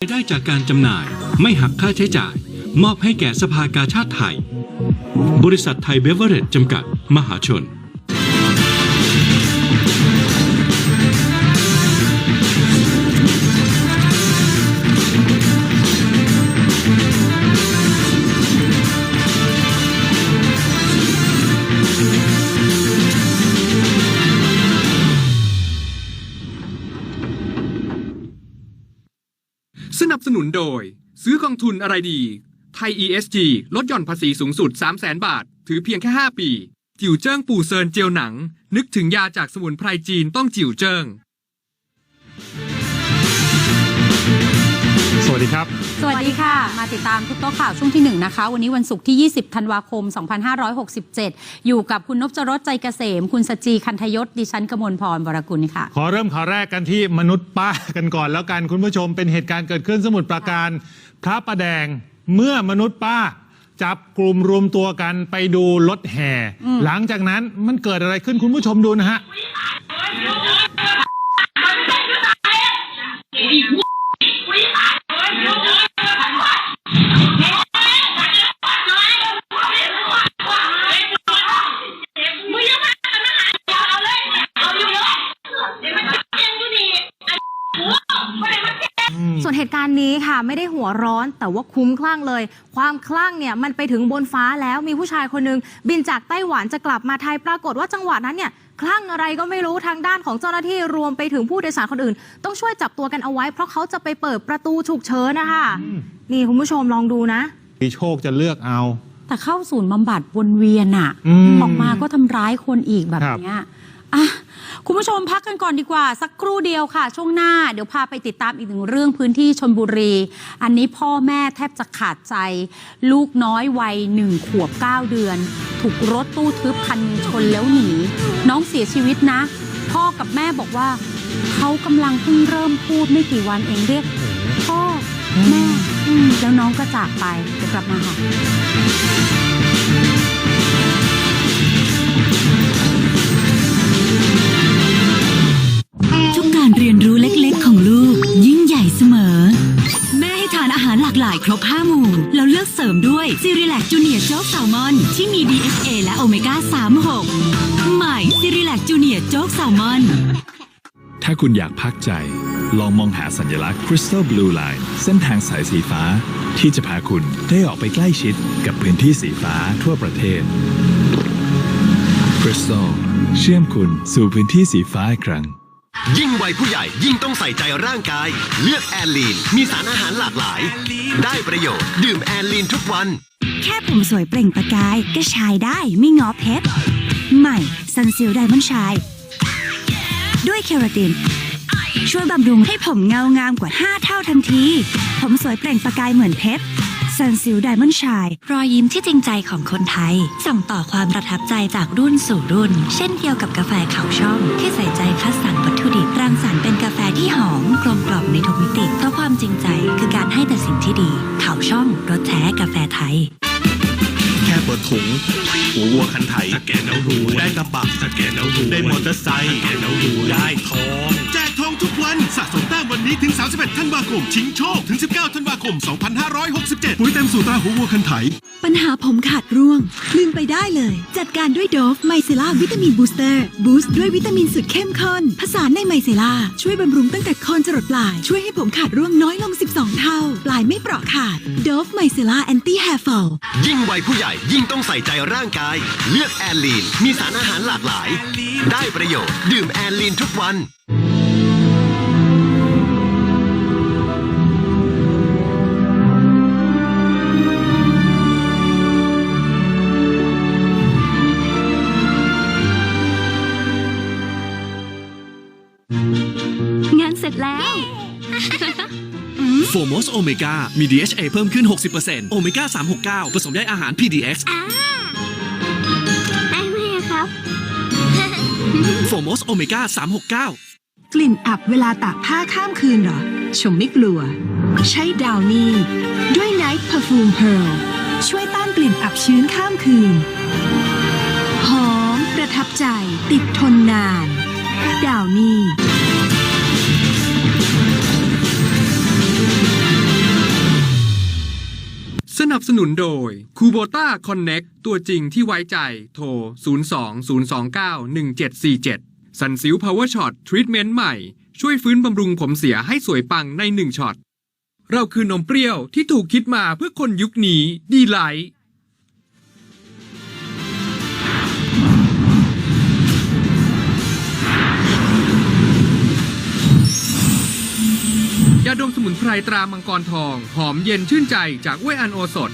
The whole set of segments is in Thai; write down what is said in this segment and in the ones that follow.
รายได้จากการจำหน่ายไม่หักค่าใช้จ่าย มอบให้แก่สภากาชาติไทย บริษัทไทยเบเวอร์เรจจำกัด มหาชน นับสนุนโดย ซื้อกองทุนอะไรดี ไทย ESG ลดหย่อนภาษีสูงสุด 3 0 0 0 0 0บาท ถือเพียงแค่ 5 ปี จิ๋วเจิ้งปู่เซินเจียวหนัง นึกถึงยาจากสมุนไพรจีนต้องจิ๋วเจิ้ง วัสดีครับ สวัสดีค่ะ มาติดตามทุกโต๊ะข่าวช่วงที่ 1 นะคะ วันนี้วันศุกร์ที่ 20 ธันวาคม 2567 อยู่กับคุณนพจรสใจเกษม คุณสจีคันธยศ ดิฉันกมลพรวรกุลค่ะ ขอเริ่มข่าวแรกกันที่มนุษย์ป้ากันก่อนแล้วกันคุณผู้ชมเป็นเหตุการณ์เกิดขึ้นสมุทรปราการพระประแดงเมื่อมนุษย์ป้าจับกลุ่มรวมตัวกันไปดูรถแห่ หลังจากนั้นมันเกิดอะไรขึ้นคุณผู้ชมดูนะฮะ ส่วนเหตุการณ์นี้ค่ะ ไม่ได้หัวร้อนแต่ว่าคุ้มคลั่งเลย ความคลั่งเนี่ยมันไปถึงบนฟ้าแล้วมีผู้ชายคนหนึงบินจากไต้หวันจะกลับมาไทยปรากฏว่าจังหวะนั้นเนี่ยคลั่งอะไรก็ไม่รู้ทางด้านของเจ้าหน้าที่รวมไปถึงผู้โดยสารคนอื่น ต้องช่วยจับตัวกันเอาไว้ เพราะเขาจะไปเปิดประตูฉุกเฉินนะคะนี่คุณผู้ชมลองดูนะมีโชคจะเลือกเอา แต่เข้าศูนย์บำบัดวนเวียนอะอืมออกมาก็ทำร้ายคนอีกแบบครับเนี้ยอะ คุณผู้ชมพักกันก่อนดีกว่า สักครู่เดียวค่ะ ช่วงหน้าเดี๋ยวพาไปติดตามอีกหนึ่งเรื่องพื้นที่ชนบุรี อันนี้พ่อแม่แทบจะขาดใจ ลูกน้อยวัยหนึ่งขวบ 9 เดือน ถูกรถตู้ทึบคันชนแล้วหนี น้องเสียชีวิตนะ พ่อกับแม่บอกว่า เขากำลังเพิ่งเริ่มพูดไม่กี่วันเองเรียกพ่อแม่แล้วน้องก็จากไปเดี๋ยวกลับมาค่ะ ครบ 5 หมู่ แล้วเลือกเสริมด้วยซีรีแลกจูเนียร์โจ๊กแซลมอน ที่มี DHA และโอเมก้า 36 ใหม่ซีรีแลกจูเนียร์โจ๊กแซลมอน ถ้าคุณอยากพักใจ ลองมองหาสัญลักษณ์ Crystal Blue Line เส้นทางสายสีฟ้า ที่จะพาคุณได้ออกไปใกล้ชิดกับพื้นที่สีฟ้าทั่วประเทศ Crystal เชื่อมคุณสู่พื้นที่สีฟ้าอีกครั้ง ยิ่งวัยผู้ใหญ่ยิ่งต้องใส่ใจร่างกาย เลือกแอนลีน มีสารอาหารหลากหลาย ได้ประโยชน์ ดื่มแอนลีนทุกวัน แค่ผมสวยเปล่งประกาย ก็ชายได้ไม่งอเพชรใหม่ซันซิลไดมอนชาย ด้วยเคราติน ช่วยบำรุงให้ผมเงางามกว่า 5 เท่าทันที ผมสวยเปล่งประกายเหมือนเพชร ซันซิลไดมอนชายรอยยิ้มที่จริงใจของคนไทย ส่งต่อความประทับใจจากรุ่นสู่รุ่น เช่นเดียวกับกาแฟเขาช่อง ที่ใส่ใจคัดสรรวัตถุดิบรังสรรค์เป็นกาแฟที่หอมกลมกล่อมในทุกมิติเพราะความจริงใจคือการให้แต่สิ่งที่ดี เขาช่องรสแท้กาแฟไทย แค่เปิดถุงหัววัวคันไถสแกนแล้วรวยได้กระบะสแกนแล้วรวยได้มอเตอร์ไซค์สแกนแล้วรวยได้ทองแจกทอง นนี้ถึง 31 ธันวาคม ชิงโชค ถึง 19 ธันวาคม 2567 ปุ๋ยเต็มสูตราหัววัวคันไถ ปัญหาผมขาดร่วง ลืมไปได้เลย จัดการด้วยโดฟไมเซล่าวิตามินบูสเตอร์ บูสต์ด้วยวิตามินสุดเข้มข้น ผสานในไมเซล่าช่วยบำรุงตั้งแต่โคนจรดปลาย ช่วยให้ผมขาดร่วงน้อยลง 12 เท่า ปลายไม่เปราะขาดโดฟไมเซล่าแอนตี้แฮร์ฟอลยิ่งวัยผู้ใหญ่ยิ่งต้องใส่ใจร่างกาย เลือกแอนลีนมีสารอาหารหลากหลาย ได้ประโยชน์ดื่มแอนลีนทุกวัน เสร็จแล้ว โฟมอสโอเมก้ามี DHA เพิ่มขึ้น 60%โอเมก้า 369 ผสมใยอาหาร PDX ได้ไหมครับ โฟมอสโอเมก้า 369กลิ่นอับเวลาตากผ้าข้ามคืนเหรอ ชมไม่กลัว ใช้ดาวนี่ ด้วย Night Perfume Pearl ช่วยต้านกลิ่นอับชื้นข้ามคืน หอมประทับใจติดทนนาน ดาวนี่ นับสนุนโดยคูโบต้าคอนเน็กตัวจริงที่ไว้ใจโทร 02-029-1747 สันซิลพาวเวอร์ช็อตทรีทเมนต์ใหม่ ช่วยฟื้นบำรุงผมเสียให้สวยปังในหนึ่งช็อต เราคือนมเปรี้ยวที่ถูกคิดมาเพื่อคนยุคนี้ดีไลท์ รตรามังกรทอง หอมเย็นชื่นใจจากอ้วยอันโอสถ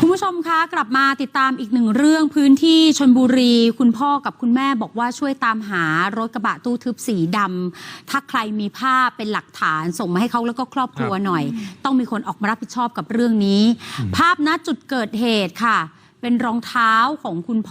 คุณผู้ชมคะกลับมาติดตามอีกหนึ่งเรื่องพื้นที่ชนบุรี คุณพ่อกับคุณแม่บอกว่าช่วยตามหารถกระบะตู้ทึบสีดำถ้าใครมีภาพเป็นหลักฐานส่งมาให้เขาแล้วก็ครอบครัวหน่อย ต้องมีคนออกมารับผิดชอบกับเรื่องนี้ ภาพณจุดเกิดเหตุค่ะ เป็นรองเท้าของคุณพ่อ